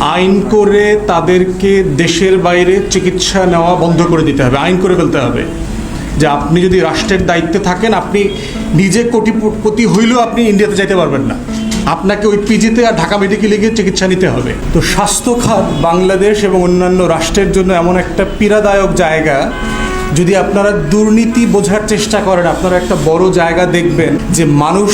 আইন করে তাদেরকে দেশের বাইরে চিকিৎসা নেওয়া বন্ধ করে দিতে হবে, আইন করে ফেলতে হবে। যে আপনি যদি রাষ্ট্রের দায়িত্বে থাকেন, আপনি নিজে কোটিপতি হইলেও আপনি ইন্ডিয়াতে যাইতে পারবেন না। আপনাকে ওই পিজিতে আর ঢাকা মেডিকেলে গিয়ে চিকিৎসা নিতে হবে। তো স্বাস্থ্য খাত বাংলাদেশ এবং অন্যান্য রাষ্ট্রের জন্য এমন একটা পীড়াদায়ক জায়গা, যদি আপনারা দুর্নীতি বোঝার চেষ্টা করেন, আপনারা একটা বড় জায়গা দেখবেন যে মানুষ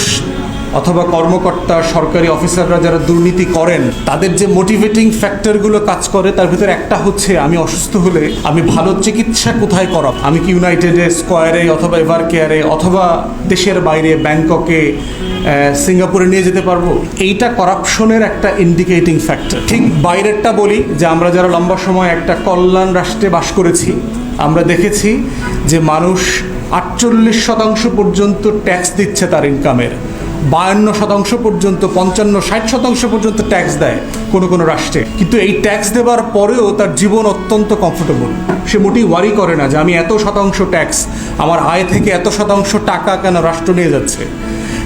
অথবা কর্মকর্তা, সরকারি অফিসাররা যারা দুর্নীতি করেন, তাদের যে মোটিভেটিং ফ্যাক্টরগুলো কাজ করে, তার ভিতরে একটা হচ্ছে আমি অসুস্থ হলে আমি ভালো চিকিৎসা কোথায় করাব? আমি কি ইউনাইটেডে স্কোয়ারে অথবা এভার কেয়ারে অথবা দেশের বাইরে ব্যাংককে সিঙ্গাপুরে নিয়ে যেতে পারব? এইটা করাপশনের একটা ইন্ডিকেটিং ফ্যাক্টর ঠিক বাইরেরটা বলি, যে আমরা যারা লম্বা সময় একটা কল্যাণ রাষ্ট্রে বাস করেছি, আমরা দেখেছি যে মানুষ আটচল্লিশ শতাংশ পর্যন্ত ট্যাক্স দিচ্ছে তার ইনকামের বায়ান্ন শতাংশ পর্যন্ত, পঞ্চান্ন, ষাট শতাংশ পর্যন্ত ট্যাক্স দেয় কোনো কোনো রাষ্ট্রে। কিন্তু এই ট্যাক্স দেওয়ার পরেও তার জীবন অত্যন্ত কমফোর্টেবল সে মোটেই ওয়ারি করে না যে আমি এত শতাংশ ট্যাক্স আমার আয় থেকে এত শতাংশ টাকা কেন রাষ্ট্র নিয়ে যাচ্ছে?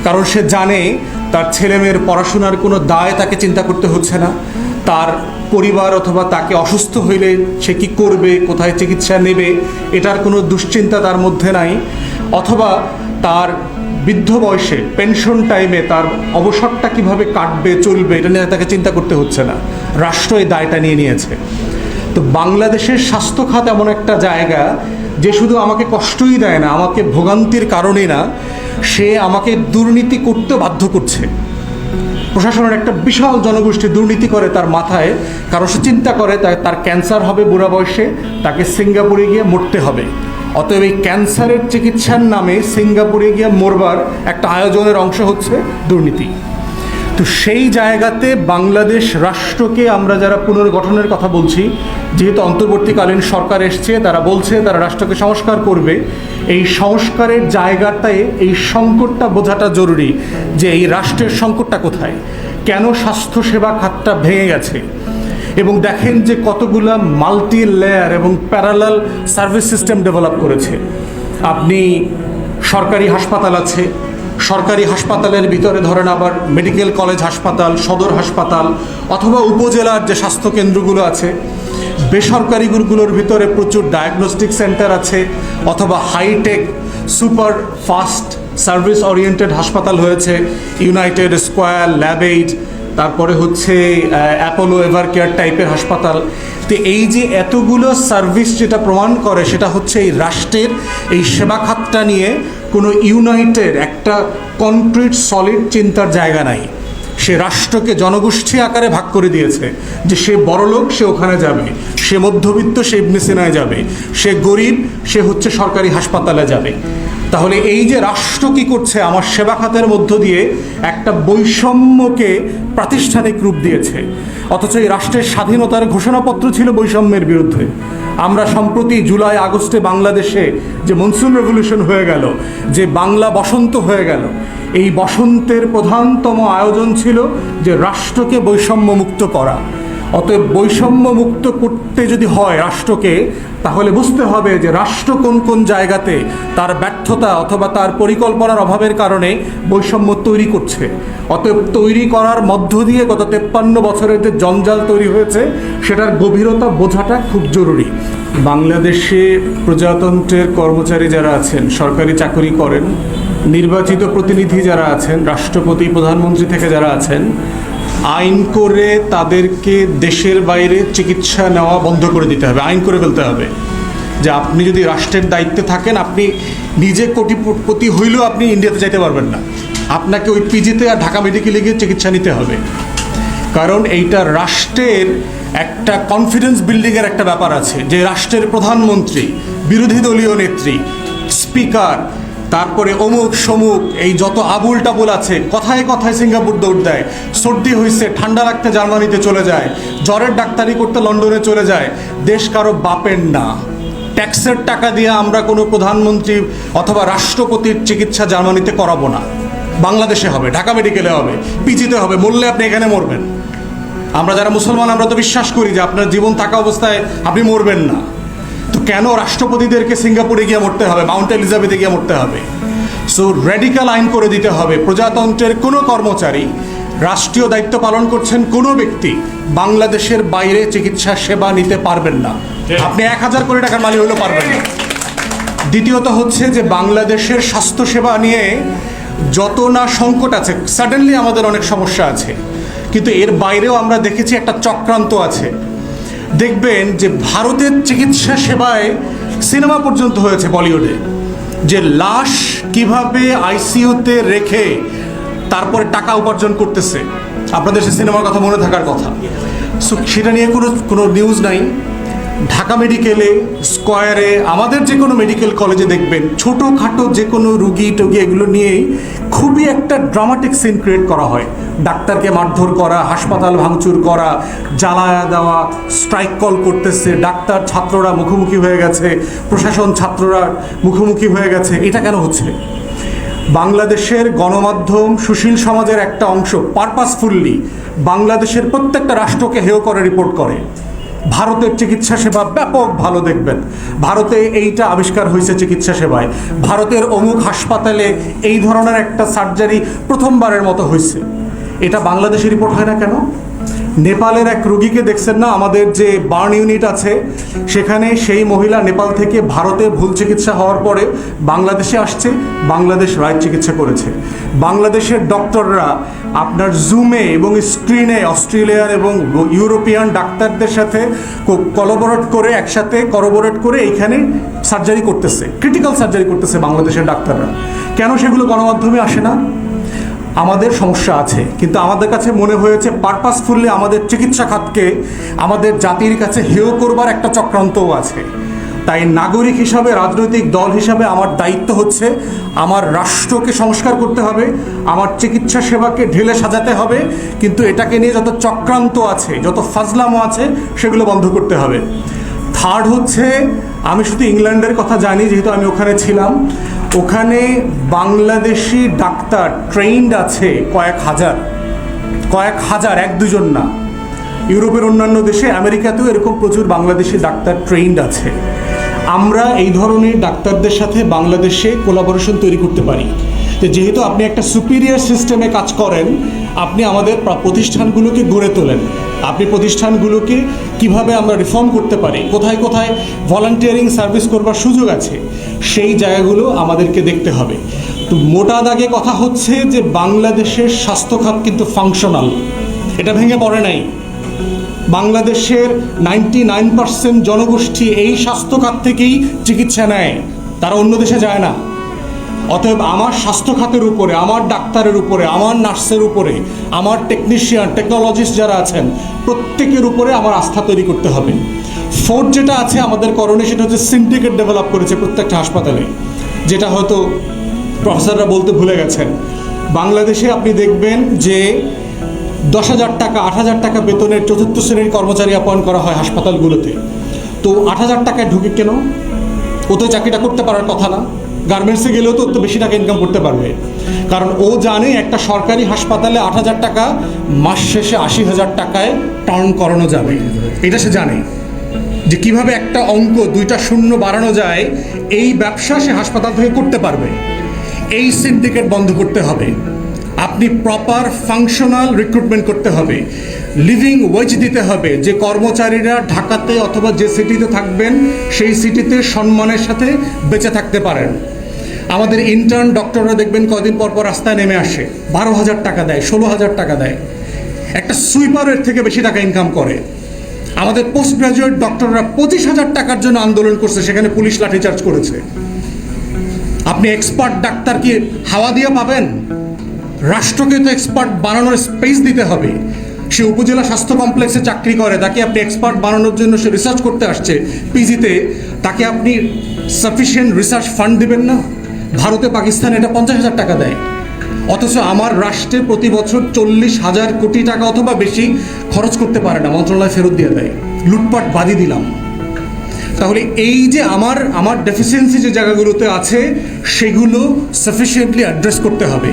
কারণ সে জানে তার ছেলেমেয়ের পড়াশোনার কোনো দায় তাকে চিন্তা করতে হচ্ছে না। তার পরিবার অথবা তাকে অসুস্থ হইলে সে কি করবে, কোথায় চিকিৎসা নেবে, এটার কোনো দুশ্চিন্তা তার মধ্যে নাই। অথবা তার বৃদ্ধ বয়সে পেনশন টাইমে তার অবসরটা কীভাবে কাটবে, চলবে, এটা নিয়ে তাকে চিন্তা করতে হচ্ছে না। রাষ্ট্র এই দায়টা নিয়ে নিয়েছে। তো বাংলাদেশের স্বাস্থ্য খাত এমন একটা জায়গা যে শুধু আমাকে কষ্টই দেয় না, আমাকে ভোগান্তির কারণে না, সে আমাকে দুর্নীতি করতে বাধ্য করছে। প্রশাসনের একটা বিশাল জনগোষ্ঠী দুর্নীতি করে তার মাথায় কারণ সে চিন্তা করে তার ক্যান্সার হবে বুড়া বয়সে, তাকে সিঙ্গাপুরে গিয়ে মরতে হবে। অতএব এই ক্যান্সারের চিকিৎসার নামে সিঙ্গাপুরে গিয়ে মরবার একটা আয়োজনের অংশ হচ্ছে দুর্নীতি। তো সেই জায়গাতে বাংলাদেশ রাষ্ট্রকে আমরা যারা পুনর্গঠনের কথা বলছি, যেহেতু অন্তর্বর্তীকালীন সরকার এসছে, তারা বলছে, তারা রাষ্ট্রকে সংস্কার করবে, এই সংস্কারের জায়গাটায় এই সংকটটা বোঝাটা জরুরি যে এই রাষ্ট্রের সংকটটা কোথায়? কেন স্বাস্থ্যসেবা খাতটা ভেঙে গেছে? এবং দেখেন যে কতগুলা মাল্টি লেয়ার এবং প্যারালাল সার্ভিস সিস্টেম ডেভেলপ করেছে। আপনি সরকারি হাসপাতাল আছে, সরকারি হাসপাতালের ভিতরে ধরেন আবার মেডিকেল কলেজ হাসপাতাল, সদর হাসপাতাল, অথবা উপজেলার যে স্বাস্থ্য কেন্দ্রগুলো আছে বেসরকারিগুলোর ভিতরে প্রচুর ডায়াগনস্টিক সেন্টার আছে, অথবা hi-tech super fast service oriented হাসপাতাল হয়েছে ইউনাইটেড স্কোয়ার ল্যাবেইড তারপরে হচ্ছে অ্যাপোলো এভার কেয়ার টাইপের হাসপাতাল। তো এই যে এতগুলো সার্ভিস যেটা প্রমাণ করে, সেটা হচ্ছে এই রাষ্ট্রের এই সেবা খাতটা নিয়ে কোনো ইউনাইটেড একটা কনক্রিট সলিড চিন্তার জায়গা নাই। সে রাষ্ট্রকে জনগোষ্ঠী আকারে ভাগ করে দিয়েছে যে সে বড়লোক, সে ওখানে যাবে। সে মধ্যবিত্ত, সে ইবনে সিনায় যাবে। সে গরিব, সে হচ্ছে সরকারি হাসপাতালে যাবে। তাহলে এই যে রাষ্ট্র কি করছে, আমার সেবা খাতের মধ্য দিয়ে একটা বৈষম্যকে প্রাতিষ্ঠানিক রূপ দিয়েছে। অথচ এই রাষ্ট্রের স্বাধীনতার ঘোষণাপত্র ছিল বৈষম্যের বিরুদ্ধে। আমরা সম্প্রতি জুলাই, আগস্টে বাংলাদেশে যে মনসুন রেভলিউশন হয়ে গেল, যে বাংলা বসন্ত হয়ে গেল, এই বসন্তের প্রধানতম আয়োজন ছিল যে রাষ্ট্রকে বৈষম্য মুক্ত করা। অতএব বৈষম্য মুক্ত করতে যদি হয় রাষ্ট্রকে, তাহলে বুঝতে হবে যে রাষ্ট্র কোন কোন জায়গাতে তার ব্যর্থতা অথবা তার পরিকল্পনার অভাবের কারণে বৈষম্য তৈরি করছে। অতএব তৈরি করার মধ্য দিয়ে গত তেপ্পান্ন বছরের যে জঞ্জাল তৈরি হয়েছে, সেটার গভীরতা বোঝাটা খুব জরুরি। বাংলাদেশে প্রজাতন্ত্রের কর্মচারী যারা আছেন, সরকারি চাকরি করেন, নির্বাচিত প্রতিনিধি যারা আছেন, রাষ্ট্রপতি, প্রধানমন্ত্রী থেকে যারা আছেন আইন করে তাদেরকে দেশের বাইরে চিকিৎসা নেওয়া বন্ধ করে দিতে হবে, আইন করে ফেলতে হবে। যে আপনি যদি রাষ্ট্রের দায়িত্বে থাকেন, আপনি নিজে কোটিপতি হইলেও আপনি ইন্ডিয়াতে যেতে পারবেন না। আপনাকে ওই পিজিতে আর ঢাকা মেডিকেলে গিয়ে চিকিৎসা নিতে হবে। কারণ এইটা রাষ্ট্রের একটা কনফিডেন্স বিল্ডিংয়ের একটা ব্যাপার আছে। যে রাষ্ট্রের প্রধানমন্ত্রী, বিরোধী দলীয় নেত্রী স্পিকার তারপরে অমুক সমুক, এই যত আবুল টাবুল আছে, কথায় কথায় সিঙ্গাপুর দৌড় দেয়। সর্দি হয়েছে ঠান্ডা লাগতে জার্মানিতে চলে যায়। জ্বরের ডাক্তারি করতে লন্ডনে চলে যায়। দেশ কারও বাপের না। ট্যাক্সের টাকা দিয়ে আমরা কোনো প্রধানমন্ত্রী অথবা রাষ্ট্রপতির চিকিৎসা জার্মানিতে করাবো না। বাংলাদেশে হবে, ঢাকা মেডিকেলে হবে, পিজিতে হবে, মরলে আপনি এখানে মরবেন। আমরা যারা মুসলমান, আমরা তো বিশ্বাস করি যে আপনার জীবন থাকা অবস্থায় আপনি মরবেন না। কেন রাষ্ট্রপতিদেরকে সিঙ্গাপুরে গিয়ে মরতে হবে? মাউন্ট এলিজাবেথে গিয়ে মরতে হবে? সো রেডিক্যাল আইন করে দিতে হবে। প্রজাতন্ত্রের কোনো কর্মচারী রাষ্ট্রীয় দায়িত্ব পালন করছেন কোনো ব্যক্তি বাংলাদেশের বাইরে চিকিৎসা সেবা নিতে পারবেন না। আপনি এক হাজার কোটি টাকার মালিক হলেও পারবেন না। দ্বিতীয়ত হচ্ছে যে বাংলাদেশের স্বাস্থ্যসেবা নিয়ে যত না সংকট আছে সাডেনলি আমাদের অনেক সমস্যা আছে। কিন্তু এর বাইরেও আমরা দেখেছি একটা চক্রান্ত আছে। দেখবেন যে ভারতের চিকিৎসা সেবায় সিনেমা পর্যন্ত হয়েছে বলিউডে। যে লাশ কীভাবে আইসিইউতে রেখে তারপরে টাকা উপার্জন করতেছে, আপনাদের সে সিনেমার কথা মনে থাকার কথা। সো সেটা নিয়ে কোনো কোনো নিউজ নাই। ঢাকা মেডিকেলে স্কোয়ারে আমাদের যে কোনো মেডিকেল কলেজে দেখবেন, ছোটোখাটো যে কোনো রুগী টুগি এগুলো নিয়েই খুবই একটা ড্রামাটিক সিন ক্রিয়েট করা হয়। ডাক্তারকে মারধর করা, হাসপাতাল ভাঙচুর করা, জ্বালায়া দেওয়া স্ট্রাইক কল করতেছে, ডাক্তার ছাত্ররা মুখোমুখি হয়ে গেছে, প্রশাসন ছাত্ররা মুখোমুখি হয়ে গেছে, এটা কেন হচ্ছে? বাংলাদেশের গণমাধ্যম সুশীল সমাজের একটা অংশ পারপাসফুল্লি বাংলাদেশের প্রত্যেকটা রাষ্ট্রকে হেয় করে রিপোর্ট করে। ভারতের চিকিৎসা সেবা ব্যাপক ভালো দেখবেন। ভারতে এইটা আবিষ্কার হয়েছে চিকিৎসা সেবায়। ভারতের অমুক হাসপাতালে এই ধরনের একটা সার্জারি প্রথমবারের মতো হয়েছে। এটা বাংলাদেশে রিপোর্ট হয় না কেন? নেপালের এক রুগীকে দেখছেন না? আমাদের যে বার্ন ইউনিট আছে, সেখানে সেই মহিলা নেপাল থেকে ভারতে ভুল চিকিৎসা হওয়ার পরে বাংলাদেশে আসছে, বাংলাদেশ রায় চিকিৎসা করেছে। বাংলাদেশের ডক্টররা আপনার জুমে এবং স্ক্রিনে অস্ট্রেলিয়ার এবং ইউরোপিয়ান ডাক্তারদের সাথে কলাবোরেট করে, একসাথে করবোরেট করে এইখানে সার্জারি করতেছে। ক্রিটিক্যাল সার্জারি করতেছে বাংলাদেশের ডাক্তাররা। কেন সেগুলো গণমাধ্যমে আসে না? আমাদের সমস্যা আছে। কিন্তু আমাদের কাছে মনে হয়েছে পারপাসফুল্লি আমাদের চিকিৎসা খাতকে আমাদের জাতির কাছে হেয় করবার একটা চক্রান্তও আছে। তাই নাগরিক হিসাবে, রাজনৈতিক দল হিসাবে আমার দায়িত্ব হচ্ছে আমার রাষ্ট্রকে সংস্কার করতে হবে, আমার চিকিৎসা সেবাকে ঢেলে সাজাতে হবে, কিন্তু এটাকে নিয়ে যত চক্রান্ত আছে, যত ফাজলামো আছে, সেগুলো বন্ধ করতে হবে। থার্ড হচ্ছে, আমি শুধু ইংল্যান্ডের কথা জানি, যেহেতু আমি ওখানে ছিলাম। ওখানে বাংলাদেশি ডাক্তার ট্রেন্ড আছে কয়েক হাজার। কয়েক হাজার, এক দুজন না। ইউরোপের অন্যান্য দেশে, আমেরিকাতেও এরকম প্রচুর বাংলাদেশি ডাক্তার ট্রেন্ড আছে। আমরা এই ধরনের ডাক্তারদের সাথে বাংলাদেশে কোলাবোরেশন তৈরি করতে পারি। যে যেহেতু আপনি একটা সুপিরিয়ার সিস্টেমে কাজ করেন, আপনি আমাদের প্রতিষ্ঠানগুলোকে গড়ে তোলেন। আপনি প্রতিষ্ঠানগুলোকে কীভাবে আমরা রিফর্ম করতে পারি? কোথায় কোথায় ভলান্টিয়ারিং সার্ভিস করবার সুযোগ আছে? সেই জায়গাগুলো আমাদেরকে দেখতে হবে। তো মোটা দাগে কথা হচ্ছে যে বাংলাদেশের স্বাস্থ্যখাত কিন্তু ফাংশনাল এটা ভেঙে পড়ে নাই। বাংলাদেশের নাইনটি নাইন পার্সেন্ট জনগোষ্ঠী এই স্বাস্থ্যখাত থেকেই চিকিৎসা নেয়। তারা অন্য দেশে যায় না। অতএব আমার স্বাস্থ্য খাতের উপরে, আমার ডাক্তারের উপরে, আমার নার্সের উপরে, আমার টেকনিশিয়ান টেকনোলজিস্ট যারা আছেন, প্রত্যেকের উপরে আমার আস্থা তৈরি করতে হবে। ফোর্থ যেটা আছে আমাদের করণীয় সেটা হচ্ছে সিন্ডিকেট ডেভেলপ করেছে প্রত্যেকটা হাসপাতালে। যেটা হয়তো প্রফেসররা বলতে ভুলে গেছেন। বাংলাদেশে আপনি দেখবেন যে দশ হাজার টাকা, আট হাজার টাকা বেতনের চতুর্থ শ্রেণির কর্মচারী অ্যাপয়েন্ট করা হয় হাসপাতালগুলোতে। তো আট হাজার টাকায় ঢুকে কেন? ও তো চাকরিটা করতে পারার কথা না। গার্মেন্টসে গেলেও তো তো বেশি টাকা ইনকাম করতে পারবে। কারণ ও জানে একটা সরকারি হাসপাতালে আট হাজার টাকা, মাস শেষে আশি হাজার টাকায় টার্ন করানো যাবে। এটা সে জানে। যে কীভাবে একটা অঙ্ক দুইটা শূন্য বাড়ানো যায়, এই ব্যবসা সে হাসপাতাল থেকে করতে পারবে। এই সিন্ডিকেট বন্ধ করতে হবে। আপনি প্রপার ফাংশনাল রিক্রুটমেন্ট করতে হবে। লিভিং ওয়েজ দিতে হবে। যে কর্মচারীরা ঢাকাতে অথবা যে সিটিতে থাকবেন, সেই সিটিতে সম্মানের সাথে বেঁচে থাকতে পারেন। আমাদের ইন্টার্ন ডক্টররা দেখবেন কদিন পর পর রাস্তায় নেমে আসে। বারো হাজার টাকা দেয়, ষোলো হাজার টাকা দেয়। একটা সুইপারের থেকে বেশি টাকা ইনকাম করে। আমাদের পোস্ট গ্রাজুয়েট ডক্টররা পঁচিশ হাজার টাকার জন্য আন্দোলন করছে, সেখানে পুলিশ লাঠিচার্জ করেছে। আপনি এক্সপার্ট ডাক্তার কি হাওয়া দিয়ে পাবেন? রাষ্ট্রকে তো এক্সপার্ট বানানোর স্পেস দিতে হবে। সে উপজেলা স্বাস্থ্য কমপ্লেক্সে চাকরি করে, তাকে আপনি এক্সপার্ট বানানোর জন্য সে রিসার্চ করতে আসছে। পিজিতে তাকে আপনি সাফিসিয়েন্ট রিসার্চ ফান্ড দিবেন না? ভারতে পাকিস্তান এটা পঞ্চাশ হাজার টাকা দেয়। অথচ আমার রাষ্ট্রে প্রতি বছর চল্লিশ হাজার কোটি টাকা অথবা বেশি খরচ করতে পারে না, মন্ত্রণালয় ফেরত দিয়ে দেয়। লুটপাট বাদি দিলাম। তাহলে এই যে আমার আমার ডেফিসিয়েন্সি যে জায়গাগুলোতে আছে, সেগুলো সাফিসিয়েন্টলি অ্যাড্রেস করতে হবে।